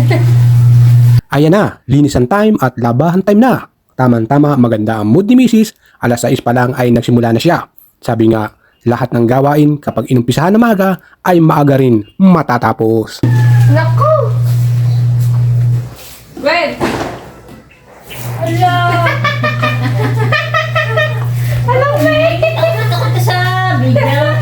Ayan na, linisan time at labahan time na. Tama-tama, maganda ang mood ni Mrs. Alas 6 pa lang ay nagsimula na siya. Sabi nga, lahat ng gawain kapag inumpisahan na maga ay maaga rin matatapos. Naku! Gwen! Hello! Anong may? Takot ka sa video.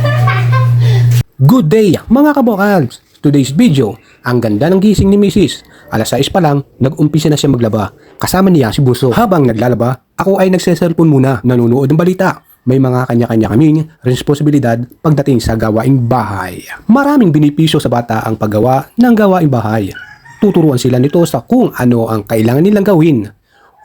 Good day mga kabokals! Today's video, ang ganda ng gising ni Mrs. Alas 6 pa lang, nag-umpisa na siya maglaba. Kasama niya si Buso. Habang naglalaba, ako ay nagse-cellphone muna, nanonood ng balita. May mga kanya-kanya kaming responsibilidad pagdating sa gawaing bahay. Maraming binipisyo sa bata ang paggawa ng gawaing bahay. Tuturuan sila nito sa kung ano ang kailangan nilang gawin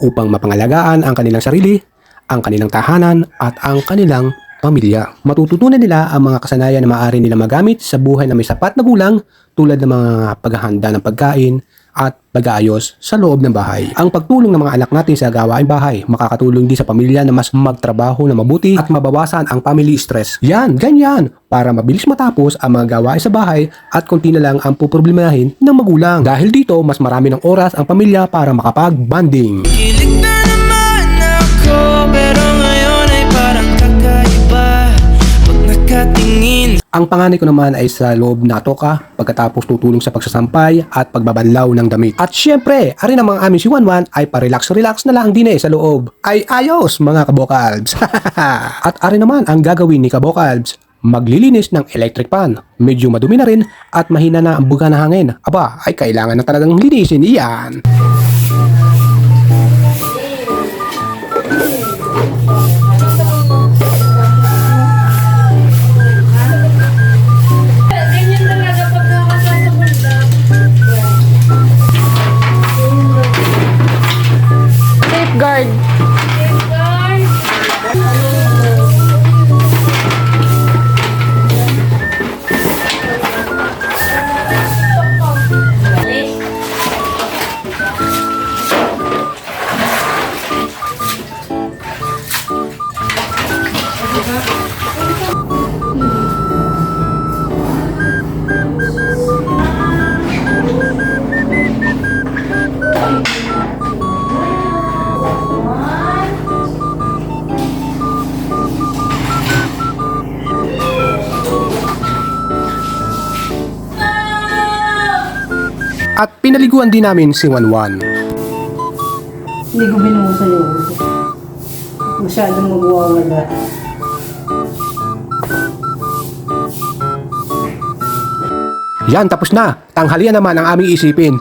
upang mapangalagaan ang kanilang sarili, ang kanilang tahanan at ang kanilang pamilya. Matututunan nila ang mga kasanayan na maaari nila magamit sa buhay na may sapat na gulang tulad ng mga paghahanda ng pagkain at pag-aayos sa loob ng bahay. Ang pagtulong ng mga anak natin sa gawaing bahay makakatulong din sa pamilya na mas magtrabaho na mabuti at mabawasan ang family stress. Yan, ganyan, para mabilis matapos ang mga gawain sa bahay at konti na lang ang puproblemahin ng magulang. Dahil dito, mas marami ng oras ang pamilya para makapag-bonding. Kilig na Ang panganay ko naman ay sa loob na toka pagkatapos tutulong sa pagsasampay at pagbabanlaw ng damit. At syempre, ari namang amin si Wanwan ay pa-relax-relax na lang din eh sa loob. Ay ayos mga kabokalbs! at ari naman ang gagawin ni kabokalbs maglilinis ng electric pan. Medyo madumi na rin at mahina na ang buga na hangin. Aba, ay kailangan na talagang linisin iyan. At pinaliguan din namin si Wanwan. Hindi ko binuhusan yung ulo. Masyadong magwawala. Yan, tapos na. Tanghalian naman ang aming isipin.